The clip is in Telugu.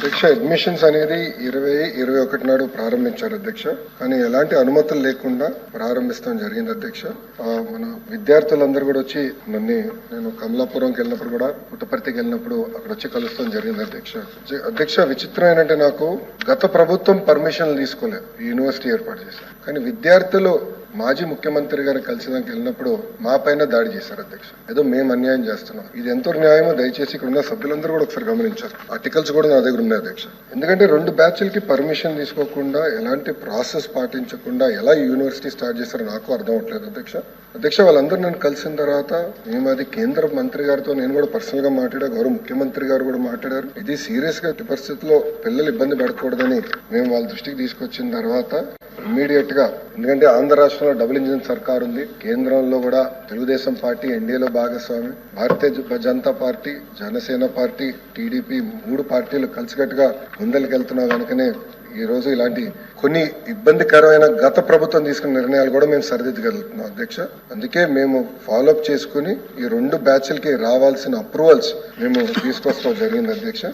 అధ్యక్ష అడ్మిషన్స్ అనేది ఇరవై ఇరవై ఒకటి నాడు ప్రారంభించారు అధ్యక్ష. కానీ ఎలాంటి అనుమతులు లేకుండా ప్రారంభిస్తాం జరిగింది అధ్యక్ష. మన విద్యార్థులందరూ కూడా వచ్చి నన్ను నేను కమలాపురంకి వెళ్ళినప్పుడు కూడా పుట్టపర్తికి వెళ్ళినప్పుడు అక్కడ వచ్చి కలుస్తాం జరిగింది అధ్యక్ష. జ- అధ్యక్ష విచిత్రం ఏంటంటే నాకు గత ప్రభుత్వం పర్మిషన్లు తీసుకోలేదు యూనివర్సిటీ ఏర్పాటు చేశారు. కానీ విద్యార్థులు మాజీ ముఖ్యమంత్రి గారు కలిసిదానికి వెళ్ళినప్పుడు మా పైన దాడి చేశారు అధ్యక్ష. ఏదో మేము అన్యాయం చేస్తున్నాం. ఇది ఎంతో న్యాయమో దయచేసి ఇక్కడ ఉన్న సభ్యులందరూ కూడా ఒకసారి గమనించారు. ఆర్టికల్స్ కూడా నా దగ్గర ఉన్నాయి అధ్యక్ష. ఎందుకంటే రెండు బ్యాచ్లకి పర్మిషన్ తీసుకోకుండా ఎలాంటి ప్రాసెస్ పాటించకుండా ఎలా యూనివర్సిటీ స్టార్ట్ చేశారో నాకు అర్థం అవట్లేదు అధ్యక్ష. అధ్యక్ష వాళ్ళందరూ నన్ను కలిసిన తర్వాత మేము అది కేంద్ర మంత్రి గారితో నేను కూడా పర్సనల్గా మాట్లాడా గౌరవ ముఖ్యమంత్రి గారు కూడా మాట్లాడారు. ఇది సీరియస్గా పరిస్థితిలో పిల్లలు ఇబ్బంది పడకూడదని మేము వాళ్ళ దృష్టికి తీసుకొచ్చిన తర్వాత ఇమీడియట్గా ఎందుకంటే ఆంధ్ర రాష్ట్రంలో డబుల్ ఇంజిన్ సర్కార్ ఉంది. కేంద్రంలో కూడా తెలుగుదేశం పార్టీ ఎన్డీఏలో భాగస్వామి Bharatiya Janata party Janasena party TDP మూడు పార్టీలు కలిసికట్టుగా ముందరికి వెళ్తున్నాం కనుకనే ఈ రోజు ఇలాంటి కొన్ని ఇబ్బందికరమైన గత ప్రభుత్వం తీసుకున్న నిర్ణయాలు కూడా మేము సరిదిద్దగలుగుతున్నాం అధ్యక్ష. అందుకే మేము ఫాలోఅప్ చేసుకుని ఈ రెండు బ్యాచ్లకి రావాల్సిన అప్రూవల్స్ మేము తీసుకొస్తాం జరిగింది అధ్యక్ష.